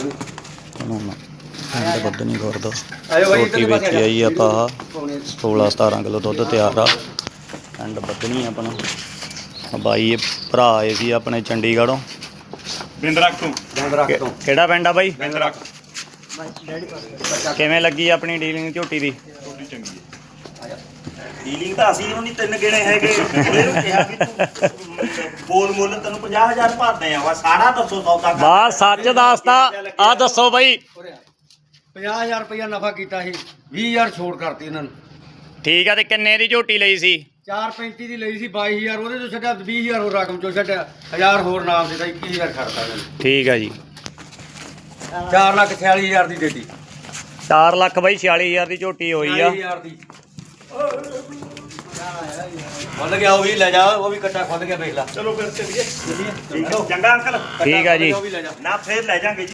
ਹੁਣ ਪਿੰਡ ਬੱਦਨੀ ਖੁਰਦ ਆਇਓ ਬਾਈ ਰੋਟੀ ਵੇਚੀ ਆਈ ਆਪਾਂ ਆਹ ਪੌਣੇ 16 17 ਕਿਲੋ ਦੁੱਧ ਤਿਆਰ ਆ। ਪਿੰਡ ਬੱਦਨੀ ਆਪਣਾ। ਬਾਈ ਇਹ ਭਰਾ ਆਏ ਸੀ ਆਪਣੇ ਚੰਡੀਗੜ੍ਹੋਂ। ਬਿੰਦਰਕ ਤੋਂ। ਦੰਦ ਰੱਖ ਤੋਂ। ਕਿਹੜਾ ਪਿੰਡ ਆ ਬਾਈ? ਬਿੰਦਰਕ ਕਿਵੇਂ ਲੱਗੀ ਆਪਣੀ ਡੀਲਿੰਗ ਝੋਟੀ ਦੀ? ਛੋਟੀ ਚੰਗੀ ਹੈ। ਡੀਲਿੰਗ ਤਾਂ ਅਸੀਂ ਉਹਨੀ ਤਿੰਨ ਗਿਣੇ ਹੈਗੇ। ਉਹਨੂੰ ਕਿਹਾ ਵੀ ਤੂੰ ਬੋਲ ਮੁੱਲ ਤੈਨੂੰ 50000 ਭਰਦੇ ਆ। ਵਾ ਸਾਰਾ ਦੱਸੋ ਸੌਦਾ ਕਰ। ਬਾ ਸੱਚ ਦੱਸਦਾ ਆ ਦੱਸੋ ਬਾਈ। 50000 ਰੁਪਇਆ ਨਫਾ ਕੀਤਾ ਸੀ 20000 ਛੋੜ ਕਰਤੀ ਇਹਨਾਂ ਨੂੰ। ਠੀਕ ਆ ਤੇ ਕਿੰਨੇ ਦੀ ਝੋਟੀ ਲਈ ਸੀ? 435 ਦੀ ਲਈ ਸੀ 22000 ਉਹਦੇ ਤੋਂ ਛੱਡਿਆ 20000 ਹੋਰ ਰਕਮ ਚੋਂ ਛੱਡਿਆ। 1000 ਹੋਰ ਨਾਮ ਦੇ ਤਾਂ 21000 ਖੜਤਾ ਇਹਨਾਂ ਨੇ। ਠੀਕ ਆ ਜੀ। 4 ਲੱਖ 46000 ਦੀ ਦੇਤੀ 4 ਲੱਖ ਬਾਈ 46000 ਦੀ ਝੋਟੀ ਹੋਈ ਆ। 40000 ਦੀ। ਖੁੱਲ ਗਿਆ ਉਹ ਵੀ ਲੈ ਜਾ ਉਹ ਵੀ ਕੱਟਾ ਖੁੱਲ ਗਿਆ ਵੇਖ ਲੈ। ਚਲੋ ਫਿਰ ਚੱਲੀਏ। ਠੀਕ। ਚੰਗਾ ਅੰਕਲ। ਠੀਕ ਆ ਜੀ। ਉਹ ਵੀ ਲੈ ਜਾ। ਨਾ ਫੇਰ ਲੈ ਜਾਾਂਗੇ